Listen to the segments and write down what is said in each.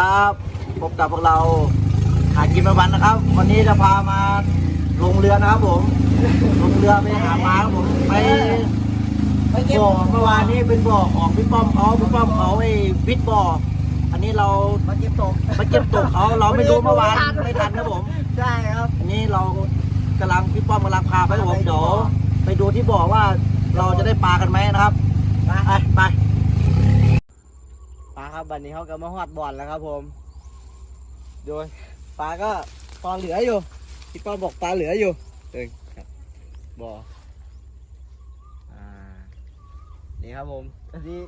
ครับพบกับพวกเราหากินประวันนะครับ วันนี้จะพามาลงเรือนะครับผม ลงเรือไปหาปลาครับผมไปบ่อเมื่อวานนี้เป็นบ่อของพี่ป้อมเขาพี่ป้อมเขาไอ้วิทย์บ่ออันนี้เรามาเก็บตกมาเก็บตกเขาเราไม่รู้เมื่อวานไม่ทันนะผมใช่ครับอันนี้เรากำลังพี่ป้อมกำลังพาไปครับผมเดี๋ยวไปดูที่บ่อว่าเราจะได้ปลากันไหมนะครับไปไป ไปปลาครับ วันนี้เขาก็มาหอดบ่อนแล้วครับ ผมโดยปลาก็ตอนเหลืออยู่พี่ป้อมบอกปลาเหลืออยู่เอ้ยครับบ่ออ่านี่ครับผมอันนี้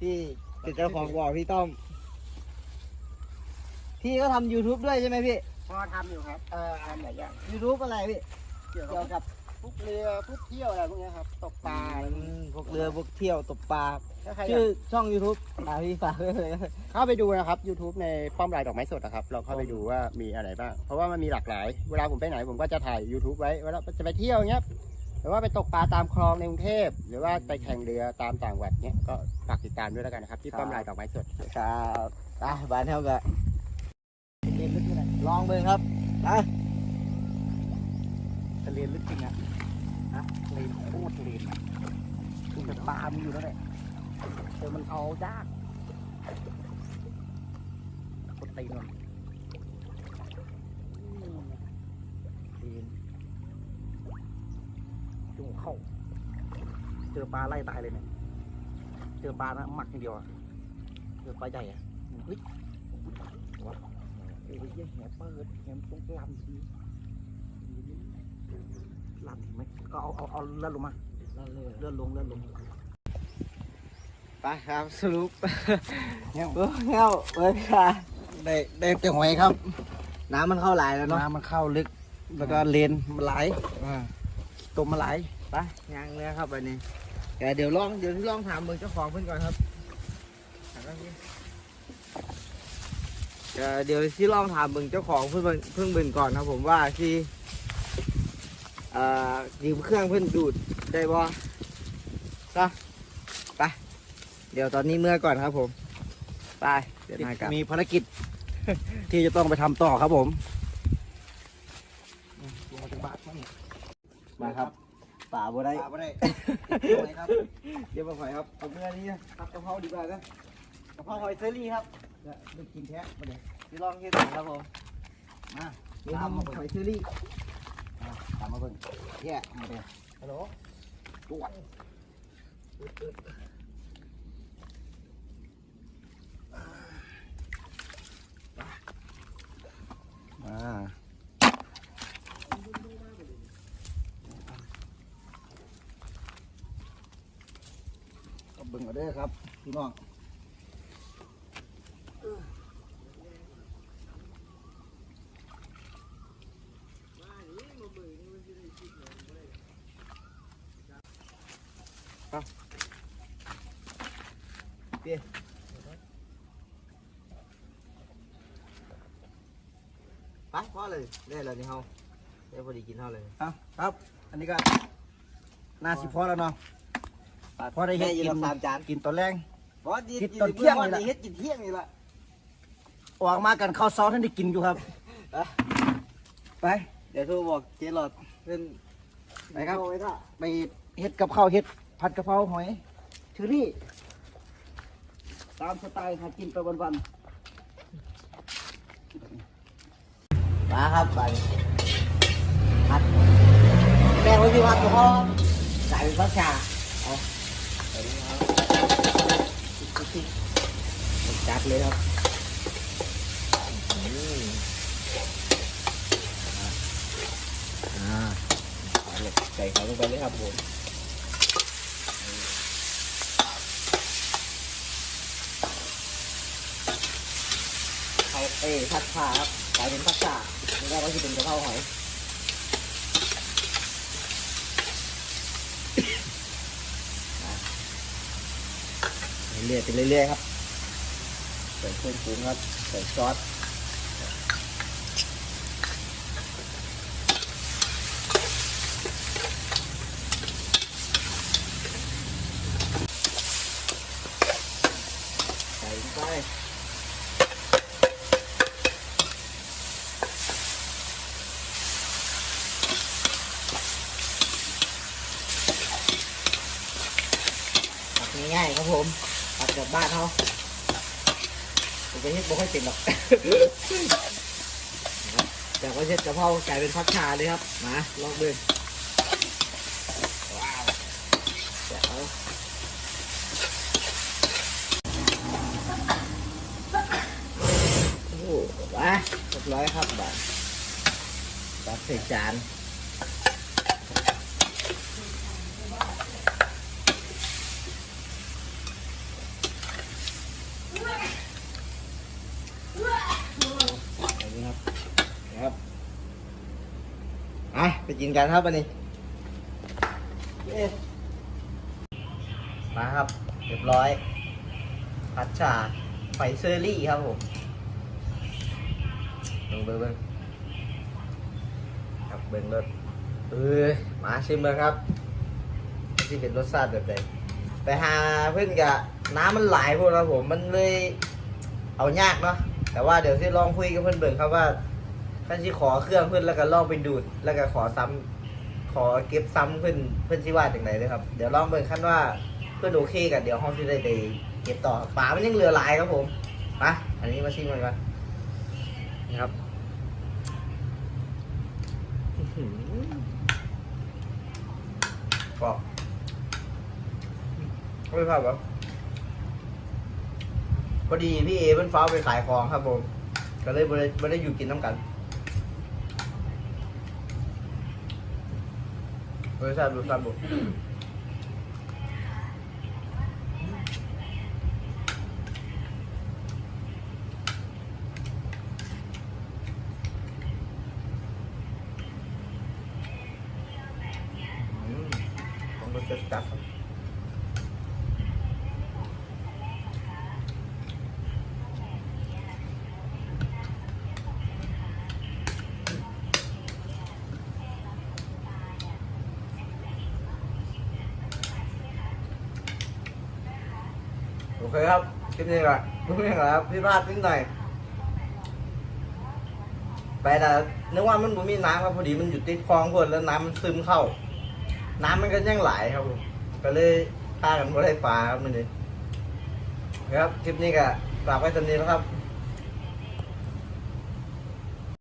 ที่เป็นเจ้าของบ่อพี่ต้อมพี่ก็ทำ YouTube ด้วยใช่ไหมพี่พอทำอยู่ครับเอ่อทำหลายอย่าง YouTube อะไรพี่ เกี่ยวเกี่ยวกับ กับพวกเรือพวกเที่ยวอะไรพวกเนี้ยครับ ตกปลาอะไรพวกอืนี้มพวกเรือพวกเที่ยวตกปลา ถ้าใครอชื่ยาอกช่อง YouTube อ่าพี่ฝากไว้เลยเข้าไปดูนะครับ YouTube ในป้อมลายดอกไม้สดนะครับเราเข้าไปดูว่ามีอะไรบ้าง เพราะว่ามันมีหลากหลาย เวลาผมไปไหนผมก็จะถ่าย YouTube ไว้เวลาจะไปเที่ยวเงี้ยหรือว่าไปตกปลาตามคลองในกรุงเทพ หรือว่าไปแข่งเรือตามต่างจังหวัดเนี้ยก็ฝากติดตามด้วยแล้วกันนะครับ ที่ป้อมลายดอกไม้สด ครับไปบ้านเท่ากับเรียนลึกที่ไหนลองเบิ่งครับไปทะเลลึกจริงอะนะทะเลโคตรทะเลนะคือแต่ปลามันอยู่แล้วแหละ แต่มันเอายากคนตีนมันตีนจุงเข้า เจอปลาไล่ตายเลยเนี่ย เจอปลานะหมักอย่างเดียวเจอปลาใหญ่อะเฮ้ยว้าเฮ้ยเหี้ยแหเปิดแหตรงลำทีลำไหมก็เอาเอาเอาเลื่อนลงมาเลื่อนลงเลื่อนลง ไปครับสรุปเงี้ยเออเงี้ยเอ้ยค่ะได้ได้แต่หอยครับ น้ำมันเข้าหลายแล้วเนาะน้ำมันเข้าลึก แล้วก็เลนมันไหลอ่าตัวมันไหลไปย่างเนื้อครับอันนี้เดี๋ยวเดี๋ยวลองเดี๋ยวลองถามเบิ่งเจ้าของเพิ่นก่อนครับถามว่าพี่เดี๋ยวเดี๋ยวที่ลองถามเบิ่งเจ้าของเพิ่นเบิ่งเพิ่งเบิ่งก่อนครับผมว่าที่เอ่อยืมเครื่องเพิ่นดูดได้บ่ซะไป เดี๋ยวตอนนี้เมื่อก่อนครับผม ไป เดี๋ยวมากันมีภารกิจ ที่จะต้องไปทำต่อครับผมลงมาจากบ้านมั้งมาครับป่าบ่ได้ปลาไม่ได้ครับเดี๋ยวมาหอยครับเอาเมื่อนี้ครับกะเพราดีกว่านะกะเพราหอยเซอรี่ครับได้กินแท้มาเลยพี่ลองเฮ็ดหน่อยครับผมมาเดี๋ยวทำหอยเชอรี่ตามมาเบิ่งแย่มาเลยฮัลโหลจวด เบิ่งมาเด้อครับพี่น้องไปพอเลยได้แล้วนี่เฮาได้พอดีกินเท่าเลยครับครับ อันนี้ก็น่าสิพอแล้วเนาะ พอได้เฮ็ดอยู่กินกับสามจานกินตอนแรงบอสดีคิดตอนเที่ยงนี่นี่ล่ะเฮ็ดกินเที่ยงนี่ละออกมากันข้าวซอยท่านได้กินอยู่ครับไปเดี๋ยวโทรบอกเจหลอดเพิ่นไปครับเอาไว้ท่าไปเฮ็ดกับข้าวเฮ็ดผัดกะเพราหอยเชอรี่ตามสไตล์หากินไปวันมาครับไปพัดแม่งไว้ที่พัดกับพ่อใส่พัดชาเอาไปนี่ครับ จัดเลยครับอ่าใส่เขาลงไปเลยครับผมเขาเอ้พัดชาครับกลายเป็นพัดชาไม่ได้ก็คือเป็นกระเพราหอย เรื่อยๆไปเรื่อยๆครับ ใส่เครื่องปรุงครับ ใส่ซอสใส่ไปง่ายๆครับผม ผัดแบบบ้านเขาผมไปเฮ็ดบ่ค่อยเป็นหรอกจากว่าเช็ดกะเพรากลายเป็นพักชาเลยครับ มาลองดูว้าวเดี๋ยวโอ้โหมาเรียบร้อยครับบัตรตัดใส่จานนี้ครับนะครับอะ ไปกินกันครับวันนี้เย้มาครับ เรียบร้อย ผัดชาไฟเซอรี่ครับผมเบิ่งเบิ่งเบิ่งครับเบิ่งรสเออมาชิมเลยครับที่เป็นรสชาติแบบไหนแต่หาเพื่อนกะน้ำมันไหลายพวกเราผมมันเลยเอายากเนาะแต่ว่าเดี๋ยวที่ลองคุยกับเพื่อนเบิ่งครับว่า ท่านที่ขอเครื่องเพื่อนแล้วก็ลองไปดูด แล้วก็ขอซ้ำขอเก็บซ้ำเพื่อนเพื่อนที่ว่าจากไหนเลยครับ เดี๋ยวลองเบิ่งขั้นว่าเพื่อนโอเคกันเดี๋ยวห้องที่ได้ไปเก็บต่อป่ามันยังเหลือหลายครับผมมาอันนี้มาชิมกันก่อนนะครับอื้อหือกรอบไม่พลาดหรอพอดีพี่เอเพิ่นฟ้าไปขายของครับผม ก็เลยไม่ได้ไม่ได้อยู่กินน้ำกัน รสชาติรสชาติบุอืมต้องรสจัดจัดครับโอ เคครับคลิปนี้ก่อนคลิปนี้ก่อนครับพี่พลาดนิดหน่อยไปแต่นึกว่ามันบ่มีน้ำครับพอดีมันอยู่ติดคลองพนแล้วน้ำมันซึมเข้า น้ำมันก็ยังไหลครับผมก็เลยพากันบ่ได้ปลาครับมันนี่ครับคลิปนี้ก็ฝากไว้ตรงนี้แล้วครับ